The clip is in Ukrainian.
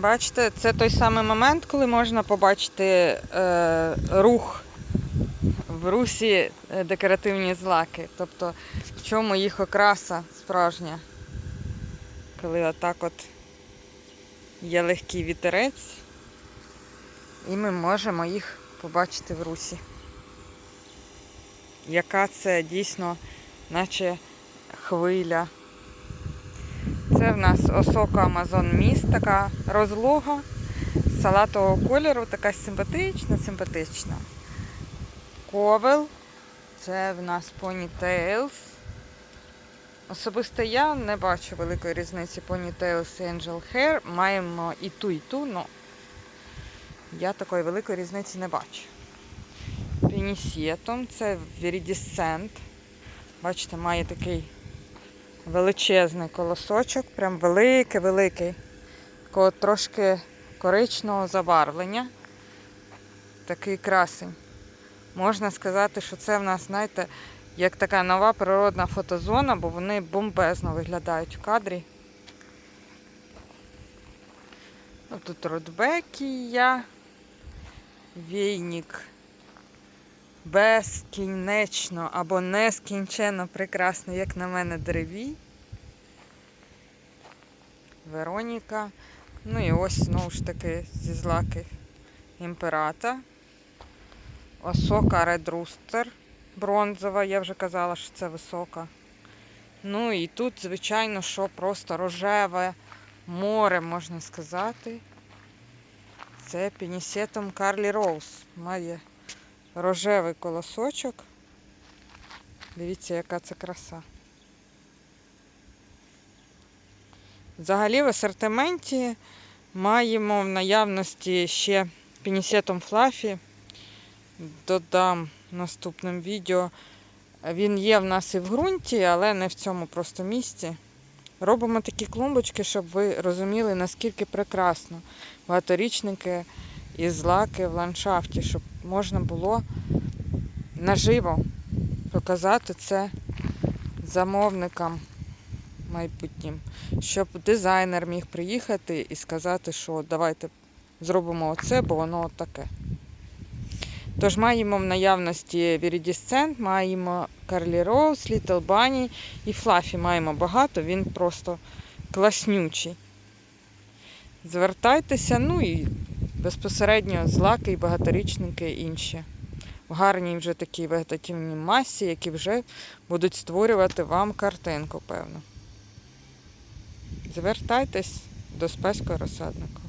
Бачите, це той самий момент, коли можна побачити е, рух в русі е, декоративні злаки. Тобто в чому їх окраса справжня. Коли отак от є легкий вітерець, і ми можемо їх побачити в русі. Яка це дійсно, наче хвиля. Це в нас осока Амазон Міст, така розлога, салатового кольору, така симпатична, симпатична. Ковел. Це в нас Ponytails. Особисто я не бачу великої різниці Ponytails і Angel Hair. Маємо і ту, і ту, але я такої великої різниці не бачу. Пінісєтом це Viridescent. Бачите, має такий величезний колосочок, прям великий-великий. Такого трошки коричного забарвлення. Такий красень. Можна сказати, що це в нас, знаєте, як така нова природна фотозона, бо вони бомбезно виглядають в кадрі. Ну, Тут Рудбекія, Війник. Безкінечно або нескінченно прекрасно, як на мене, дереві. Вероніка. Ну і ось знову ж таки зі злаки імперата. Осока Rooster бронзова, я вже казала, що це висока. Ну і тут, звичайно, що просто рожеве море, можна сказати. Це пінісетом Карлі Роуз. Має рожевий колосочок. Дивіться, яка це краса. Взагалі в асортименті маємо в наявності ще пінісетом флафі. Додам наступним відео. Він є в нас і в ґрунті, але не в цьому просто місці. Робимо такі клумбочки, щоб ви розуміли, наскільки прекрасно багаторічники і злаки в ландшафті, щоб можна було наживо показати це замовникам майбутнім, щоб дизайнер міг приїхати і сказати, що давайте зробимо оце, бо воно таке. Тож маємо в наявності Viridescent, маємо Carly Rose, Little Bunny і Fluffy маємо багато, він просто класнючий. Звертайтеся, ну і безпосередньо злаки і багаторічники інші. В гарній вже такій вегетативній масі, які вже будуть створювати вам картинку, певно. Звертайтесь до спеського розсадника.